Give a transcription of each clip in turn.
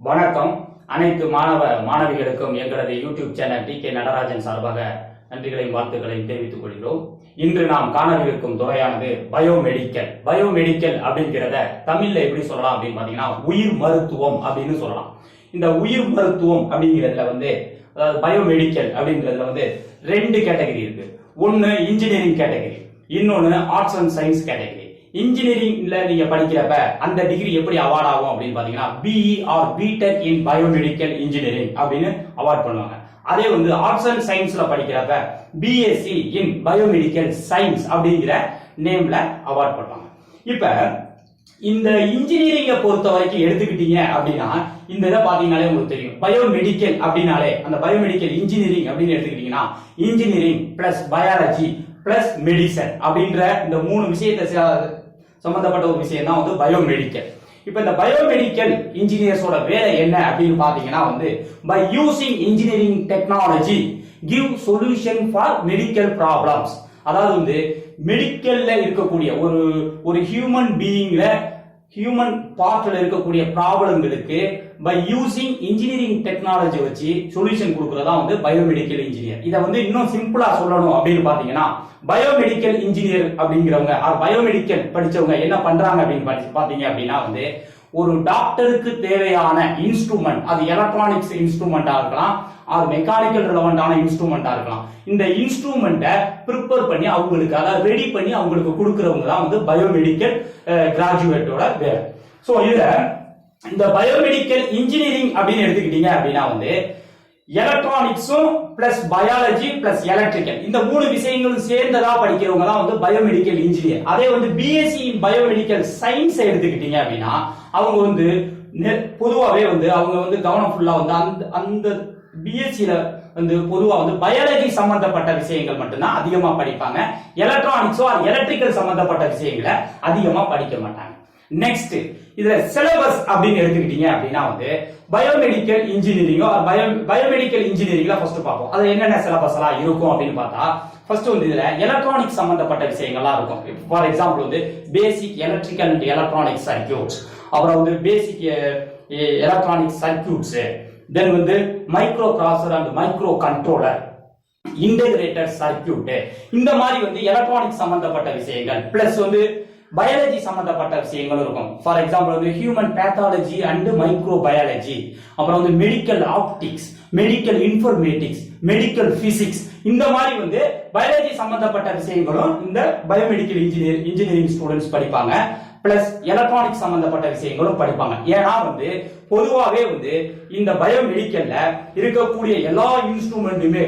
வணக்கம். அனைத்து மாணவ மாணவிகளுக்கும் எங்களது YouTube channel T K Natarajan சார்பாக நன்றிகளையும் வாழ்த்துக்களையும் தெரிவித்துக் கொள்கிறோம். இன்று நாம் காணவிருக்கும் துறையானது பயோமெடிக்கல். பயோமெடிக்கல் அப்படிங்கிறத தமிழ்ல எப்படி சொல்லலாம் அப்படின்னு பாத்தீங்கன்னா உயிர் மருத்துவம் அப்படின்னு சொல்லலாம். இந்த உயிர் மருத்துவம் அப்படிங்கிறதுல வந்து அதாவது பயோமெடிக்கல் அப்படிங்கிறதுல வந்து ரெண்டு கேட்டகரி இருக்கு. ஒன்னு இன்ஜினியரிங் கேட்டகரி இன்னொன்னு ஆர்ட்ஸ் அண்ட் சயின்ஸ் கேட்டகரி இன்ஜினியரிங்ல நீங்க படிக்கிறப்ப அந்த டிகிரி எப்படி அவார்ட் ஆகும் அப்படின்னு பாத்தீங்கன்னா BE or BTech in biomedical engineering அப்படின்னு அவார்ட் பண்ணுவாங்க. அதே வந்து ஆர்ட்ஸ் அண்ட் சயின்ஸ்ல படிக்கிறப்ப பிஎஸ்சி இன் பயோமெடிக்கல் சயின்ஸ் அப்படிங்கிற நேம்ல அவார்ட் பண்ணுவாங்க. இப்ப இந்த இன்ஜினியரிங்கை பொறுத்த வரைக்கும் எடுத்துக்கிட்டீங்க அப்படின்னா இந்த இதை பாத்தீங்கன்னாலே உங்களுக்கு தெரியும். பயோமெடிக்கல் அப்படின்னாலே அந்த பயோமெடிக்கல் இன்ஜினியரிங் அப்படின்னு எடுத்துக்கிட்டீங்கன்னா engineering plus biology plus medicine அப்படின்ற இந்த மூணு விஷயத்தை சம்பந்தப்பட்ட ஒரு விஷயம் தான் வந்து பயோமெடிக்கல் இப்ப இந்த பயோமெடிக்கல் இன்ஜினியர்ஸோட வேலை என்ன அப்படின்னு பாத்தீங்கன்னா வந்து by using engineering technology give solution for medical problems அதாவது வந்து மெடிக்கல்ல இருக்கக்கூடிய ஒரு ஒரு ஹியூமன் பீயிங்ல ஹியூமன் பார்ட்டில் இருக்கக்கூடிய ப்ராப்ளங்களுக்கு பை யூசிங் இன்ஜினியரிங் டெக்னாலஜி வச்சு சொல்யூஷன் கொடுக்கறதா வந்து பயோமெடிக்கல் இன்ஜினியர் இதை வந்து இன்னும் சிம்பிளா சொல்லணும் அப்படின்னு பாத்தீங்கன்னா பயோமெடிக்கல் இன்ஜினியர் அப்படிங்கிறவங்க பயோமெடிக்கல் படிச்சவங்க என்ன பண்றாங்க அப்படின்னு பாத்தீங்க அப்படின்னா வந்து ஒரு டாக்டருக்கு தேவையான இன்ஸ்ட்ருமெண்ட் அது எலக்ட்ரானிக்ஸ் இன்ஸ்ட்ருமெண்டா இருக்கலாம் அது மெக்கானிக்கல் ரிலவெண்டான இன்ஸ்ட்ருமெண்ட்டாக இருக்கலாம். இந்த இன்ஸ்ட்ருமெண்ட்டை ப்ரிப்பேர் பண்ணி அவங்களுக்கு அதாவது ரெடி பண்ணி அவங்களுக்கு கொடுக்குறவங்க தான் வந்து பயோமெடிக்கல் கிராஜுவேட்டோட வேலை ஸோ இதில் இந்த பயோமெடிக்கல் இன்ஜினியரிங் அப்படின்னு எடுத்துக்கிட்டீங்க அப்படின்னா வந்து எலக்ட்ரானிக்ஸும் பிளஸ் பயாலஜி பிளஸ் எலக்ட்ரிக்கல் இந்த மூணு விஷயங்களும் சேர்ந்ததா படிக்கிறவங்க தான் வந்து பயோமெடிக்கல் இன்ஜினியர் அதே வந்து பிஎஸ்சி பயோமெடிக்கல் சயின்ஸ் எடுத்துக்கிட்டீங்க அப்படின்னா அவங்க வந்து நெ- வந்து அவங்க வந்து கவனம் ஃபுல்லா வந்து அந்த அந்த பிஎஸ்சியில் வந்து பொதுவாக வந்து பயாலஜி சம்பந்தப்பட்ட விஷயங்கள் மட்டும்தான் அதிகமாக படிப்பாங்க. எலக்ட்ரானிக்ஸோ எலக்ட்ரிக்கல் சம்பந்தப்பட்ட விஷயங்களை அதிகமாக படிக்க மாட்டாங்க. நெக்ஸ்ட் இதுல சிலபஸ் அப்படின்னு எடுத்துக்கிட்டீங்க அப்படின்னா வந்து பயோமெடிக்கல் இன்ஜினியரிங்கோ பயோ பயோமெடிக்கல் இன்ஜினியரிங்ல ஃபர்ஸ்ட் பார்ப்போம். அது என்னென்ன சிலபஸ் எல்லாம் இருக்கும் அப்படின்னு பார்த்தா ஃபர்ஸ்ட் வந்து இதுல எலக்ட்ரானிக் சம்பந்தப்பட்ட விஷயங்கள்லாம் இருக்கும். ஃபார் எக்ஸாம்பிள் வந்து basic electrical and electronic circuits அப்புறம் வந்து பேசிக் எலக்ட்ரானிக் சர்க்கியூட்ஸ் தென் வந்து microprocessor and microcontroller integrated circuit இந்த மாதிரி வந்து எலக்ட்ரானிக் சம்பந்தப்பட்ட விஷயங்கள். பிளஸ் வந்து பயாலஜி சம்பந்தப்பட்ட விஷயங்களும் இருக்கும். ஃபார் எக்ஸாம்பிள் வந்து human pathology and microbiology அப்புறம் வந்து medical optics medical informatics medical physics இந்த மாதிரி வந்து பயாலஜி சம்பந்தப்பட்ட விஷயங்களும் இந்த பயோமெடிக்கல் இன்ஜினியர் இன்ஜினியரிங் ஸ்டூடெண்ட்ஸ் படிப்பாங்க. பிளஸ் எலக்ட்ரானிக் சம்பந்தப்பட்ட விஷயங்களும் படிப்பாங்க. ஏன்னா வந்து பொதுவாகவே வந்து இந்த பயோமெடிக்கல்ல இருக்கக்கூடிய எல்லா இன்ஸ்ட்ருமெண்ட்டுமே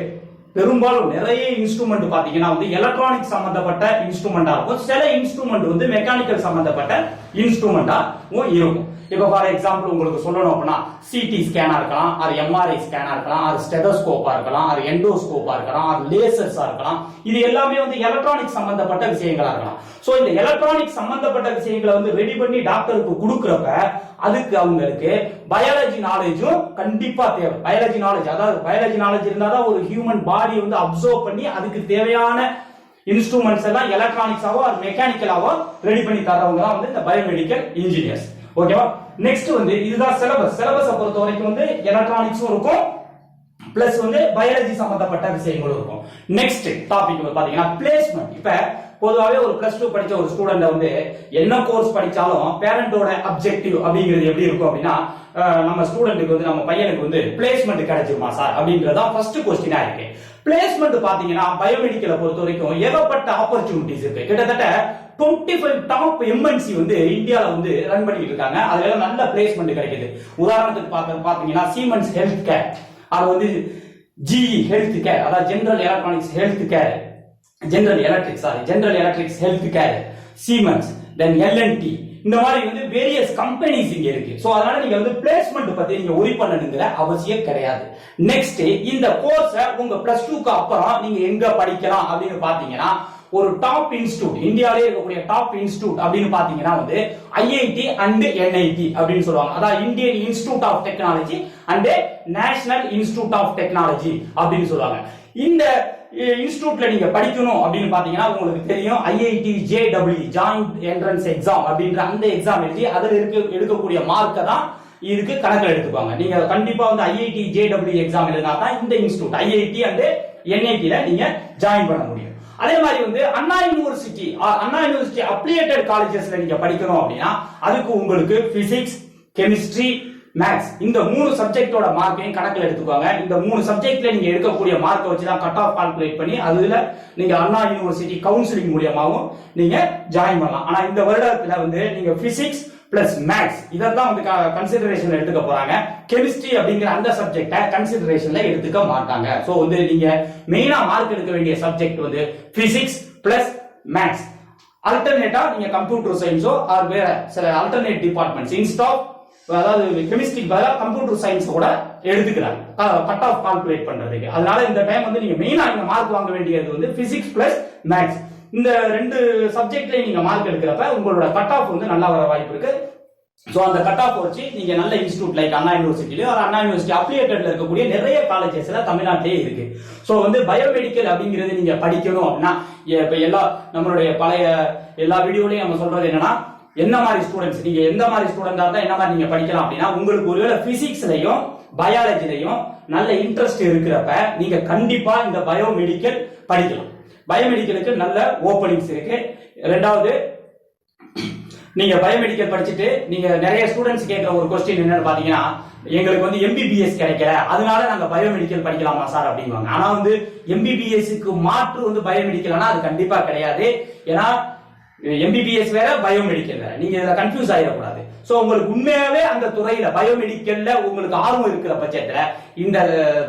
பெரும்பாலும் நிறைய இன்ஸ்ட்ருமெண்ட் பாத்தீங்கன்னா வந்து எலக்ட்ரானிக் சம்பந்தப்பட்ட இன்ஸ்ட்ருமெண்டா இருக்கும். சில இன்ஸ்ட்ருமெண்ட் வந்து மெக்கானிக்கல் சம்பந்தப்பட்ட இன்ஸ்ட்ருமெண்டாவும் இருக்கும். இப்ப ஃபார் எக்ஸாம்பிள் உங்களுக்கு சொல்லணும் அப்படின்னா சிடி ஸ்கேனா இருக்கலாம் அது எம்ஆர்ஐ ஸ்கேனா இருக்கலாம் அது ஸ்டெதோஸ்கோப்பா இருக்கலாம் அது எண்டோஸ்கோப்பா இருக்கலாம் அது லேசர்ஸா இருக்கலாம். இது எல்லாமே வந்து எலக்ட்ரானிக் சம்பந்தப்பட்ட விஷயங்களா இருக்கலாம். சோ இந்த எலக்ட்ரானிக் சம்பந்தப்பட்ட விஷயங்களை வந்து ரெடி பண்ணி டாக்டருக்கு கொடுக்குறப்ப அதுக்கு அவங்களுக்கு பயாலஜி நாலேஜும் கண்டிப்பா தேவை. பயாலஜி நாலேஜ் அதாவது பயாலஜி நாலேஜ் இருந்தாதான் ஒரு ஹியூமன் பாடி வந்து அப்சர்வ் பண்ணி அதுக்கு தேவையான இன்ஸ்ட்ருமெண்ட்ஸ் எல்லாம் எலக்ட்ரானிக்ஸாவோ அது மெக்கானிக்கலாவோ ரெடி பண்ணி தரவங்க தான் வந்து இந்த பயோமெடிக்கல் இன்ஜினியர்ஸ் ஓகேவா நெக்ஸ்ட் வந்து இதுதான் சிலபஸ் சிலபஸை பொறுத்த வரைக்கும் வந்து எலக்ட்ரானிக்ஸும் இருக்கும். பிளஸ் வந்து பயாலஜி சம்பந்தப்பட்ட விஷயங்களும் இருக்கும். நெக்ஸ்ட் டாபிக் வந்து பாத்தீங்கன்னா பிளேஸ்மெண்ட் இப்ப பொதுவாகவே ஒரு பிளஸ் டூ படிச்ச ஒரு ஸ்டூடெண்ட் வந்து என்ன கோர்ஸ் படிச்சாலும் பேரண்டோட அப்ஜெக்டிவ் அப்படிங்கிறது எப்படி இருக்கும் அப்படின்னா நம்ம ஸ்டூடெண்ட்டுக்கு வந்து நம்ம பையனுக்கு வந்து பிளேஸ்மெண்ட் கிடைச்சிருமா சார் அப்படின்றதான் ஃபர்ஸ்ட் கொஸ்டினா இருக்கு. பிளேஸ்மெண்ட் பாத்தீங்கன்னா பயோமெடிக்கலை பொறுத்த வரைக்கும் ஏகப்பட்ட ஆப்பர்ச்சுனிட்டிஸ் இருக்கு. கிட்டத்தட்ட 25 ஃபைவ் டாப் எம்என்சி வந்து இந்தியாவில் வந்து ரன் பண்ணிட்டு இருக்காங்க. அதுல நல்ல பிளேஸ்மெண்ட் கிடைக்குது. உதாரணத்துக்கு பார்த்து பார்த்தீங்கன்னா சீமன்ஸ் ஹெல்த் கேர் அது வந்து ஜிஇ ஹெல்த் கேர் அதாவது general electronics health care general electric sorry general electrics health care Siemens then L and T இந்த மாதிரி வந்து வேரியஸ் கம்பெனிஸ் இங்க இருக்கு. ஸோ அதனால நீங்க வந்து பிளேஸ்மெண்ட் பத்தி நீங்க ஒரி பண்ணணுங்கிற அவசியம் கிடையாது. நெக்ஸ்ட் இந்த கோர்ஸை உங்க பிளஸ் டூக்கு அப்புறம் நீங்க எங்க படிக்கலாம் அப்படின்னு பாத்தீங்கன்னா ஒரு டாப் இன்ஸ்டியூட் இந்தியாவிலே இருக்கக்கூடிய டாப் இன்ஸ்டியூட் அப்படின்னு பாத்தீங்கன்னா வந்து ஐஐடி அண்ட் என்ஐடி அப்படின்னு சொல்லுவாங்க. அதாவது Indian institute of technology and national institute of technology அப்படின்னு சொல்லுவாங்க. இந்த இன்ஸ்டியூட்ல நீங்க படிக்கணும் அப்படின்னு பாத்தீங்கன்னா உங்களுக்கு தெரியும் IIT JW joint entrance exam அப்படின்ற அந்த எக்ஸாம் எழுதி அதில் இருக்க எடுக்கக்கூடிய மார்க்கை தான் இதுக்கு கணக்கில் எடுத்துப்பாங்க நீங்க கண்டிப்பா வந்து ஐஐடி ஜேடபிள்யூ எக்ஸாம் எழுதினா தான் இந்த இன்ஸ்டியூட் ஐஐடி அண்ட் என்ஐடில நீங்க ஜாயின் பண்ண முடியும். அதே மாதிரி வந்து Anna university Anna university affiliated காலேஜஸ்ல நீங்க படிக்கணும் அப்படின்னா அதுக்கு உங்களுக்கு பிசிக்ஸ் கெமிஸ்ட்ரி மேக்ஸ் இந்த மூணு சப்ஜெக்டோட மார்க்கையும் கணக்கில் எடுத்துக்கோங்க. இந்த மூணு சப்ஜெக்ட்ல நீங்க எடுக்கக்கூடிய மார்க்கை வச்சு தான் கட் ஆஃப் கால்குலேட் பண்ணி அதுல நீங்க அண்ணா யூனிவர்சிட்டி கவுன்சிலிங் மூலியமாகவும் நீங்க ஜாயின் பண்ணலாம். ஆனா இந்த வருடத்துல வந்து நீங்க பிசிக்ஸ் பிளஸ் மேக்ஸ் இதெல்லாம் வந்து கன்சிடரேஷன்ல எடுத்துக்க போறாங்க. கெமிஸ்ட்ரி அப்படிங்கிற அந்த சப்ஜெக்ட கன்சிடரேஷன்ல எடுத்துக்க மாட்டாங்க. சோ வந்து நீங்க மெயினா மார்க் எடுக்க வேண்டிய சப்ஜெக்ட் வந்து பிசிக்ஸ் பிளஸ் மேக்ஸ் அல்டர்னேட்டா நீங்க கம்ப்யூட்டர் சயின்ஸோ ஆர் வேற சில அல்டர்னேட் டிபார்ட்மெண்ட்ஸ் இன்ஸ்டாப் அதாவது கெமிஸ்ட்ரிக்கு பதிலாக கம்ப்யூட்டர் சயின்ஸ் கூட எடுத்துக்கிறாங்க. கட் ஆஃப் கால்குலேட் பண்றதுக்கு. அதனால இந்த டைம் வந்து நீங்க மெயினா நீங்க மார்க் வாங்க வேண்டியது வந்து பிசிக்ஸ் பிளஸ் மேக்ஸ் இந்த ரெண்டு சப்ஜெக்ட்லயும் நீங்க மார்க் எடுக்கிறப்ப உங்களோட கட் ஆஃப் வந்து நல்லா வர வாய்ப்பு இருக்கு. ஸோ அந்த கட் ஆஃப் வச்சு நீங்க நல்ல இன்ஸ்டியூட் லைக் அண்ணா யூனிவர்சிட்டிலயோ அண்ணா யூனிவர்சிட்டி அப்ளியேட்டட்ல இருக்கக்கூடிய நிறைய காலேஜஸ்ல தமிழ்நாட்டிலேயே இருக்கு. ஸோ வந்து பயோமெடிக்கல் அப்படிங்கிறது நீங்க படிக்கணும் அப்படின்னா இப்போ இப்ப எல்லா நம்மளுடைய பழைய எல்லா வீடியோலையும் நம்ம சொல்றது என்னன்னா என்ன மாதிரி ஸ்டூடெண்ட்ஸ் நீங்க எந்த மாதிரி ஸ்டூடெண்டா இருந்தா என்ன மாதிரி நீங்க படிக்கலாம் அப்படின்னா உங்களுக்கு ஒருவேளை பிசிக்ஸ்லயும் பயாலஜிலையும் நல்ல இன்ட்ரெஸ்ட் இருக்கிறப்ப நீங்க கண்டிப்பா இந்த பயோமெடிக்கல் படிக்கலாம். பயோமெடிக்கலுக்கு நல்ல ஓப்பனிங்ஸ் இருக்கு. ரெண்டாவது நீங்க பயோமெடிக்கல் படிச்சுட்டு நீங்க நிறைய ஸ்டூடெண்ட்ஸ் கேட்கிற ஒரு கொஸ்டின் என்னன்னு பாத்தீங்கன்னா எங்களுக்கு வந்து எம்பிபிஎஸ் கிடைக்கல. அதனால நாங்க பயோமெடிக்கல் படிக்கலாமா சார் அப்படிங்குவாங்க. ஆனா வந்து எம்பிபிஎஸ்க்கு மாற்று வந்து பயோமெடிக்கல்னா அது கண்டிப்பா கிடையாது. ஏன்னா எம்பிபிஎஸ் வேற பயோமெடிக்கல் வேற. நீங்க இதுல கன்ஃபியூஸ் ஆயிடக்கூடாது. ஸோ உங்களுக்கு உண்மையாவே அந்த துறையில பயோமெடிக்கல்ல உங்களுக்கு ஆர்வம் இருக்கிற பட்சத்துல இந்த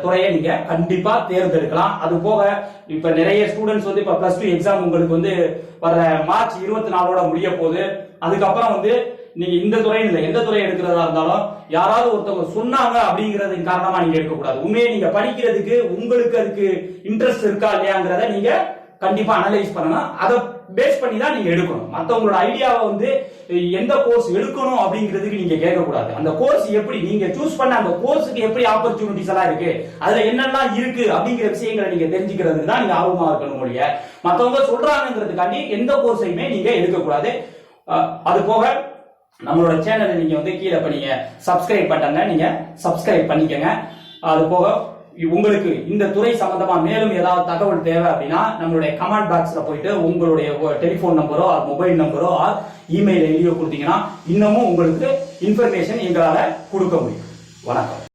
துறையை நீங்க கண்டிப்பா தேர்ந்தெடுக்கலாம். அது போக இப்ப நிறைய ஸ்டூடெண்ட்ஸ் வந்து இப்ப பிளஸ் டூ எக்ஸாம் உங்களுக்கு வந்து வர மார்ச் இருபத்தி நாலோட முடிய போகுது. அதுக்கப்புறம் வந்து நீங்க இந்த துறையில் இல்லை எந்த துறை எடுக்கிறதா இருந்தாலும் யாராவது ஒருத்தவங்க சொன்னாங்க அப்படிங்கறதின் காரணமா நீங்க எடுக்கக்கூடாது. உண்மையை நீங்க படிக்கிறதுக்கு உங்களுக்கு அதுக்கு இன்ட்ரெஸ்ட் இருக்கா இல்லையாங்கிறத நீங்க கண்டிப்பா அனலைஸ் பண்ணணும். அதை பேஸ் பண்ணி தான் நீங்க எடுக்கணும். மத்தவங்களோட ஐடியாவை வந்து எந்த கோர்ஸ் எடுக்கணும் அப்படிங்கிறதுக்கு நீங்க கேட்கக்கூடாது. அந்த கோர்ஸ் எப்படி நீங்க சூஸ் பண்ண அந்த கோர்ஸுக்கு எப்படி ஆப்பர்ச்சுனிட்டிஸ் எல்லாம் இருக்கு அதுல என்னெல்லாம் இருக்கு அப்படிங்கிற விஷயங்களை நீங்க தெரிஞ்சுக்கிறதுக்கு தான் நீங்க ஆர்வமா இருக்கணும் ஒழிய. மத்தவங்க சொல்றாங்கிறதுக்காண்டி எந்த கோர்ஸையுமே நீங்க எடுக்கக்கூடாது. அது போக நம்மளோட சேனலை நீங்க வந்து கீழே பண்ணீங்க சப்ஸ்கிரைப் பட்டங்க நீங்க சப்ஸ்கிரைப் பண்ணிக்கங்க. அது போக உங்களுக்கு இந்த துறை சம்பந்தமா மேலும் ஏதாவது தகவல் தேவை அப்படின்னா நம்மளுடைய கமெண்ட் பாக்ஸ்ல போயிட்டு உங்களுடைய டெலிபோன் நம்பரோ மொபைல் நம்பரோ இமெயில் எழுதியோ கொடுத்தீங்கன்னா இன்னமும் உங்களுக்கு இன்ஃபர்மேஷன் எங்களால கொடுக்க முடியும். வணக்கம்.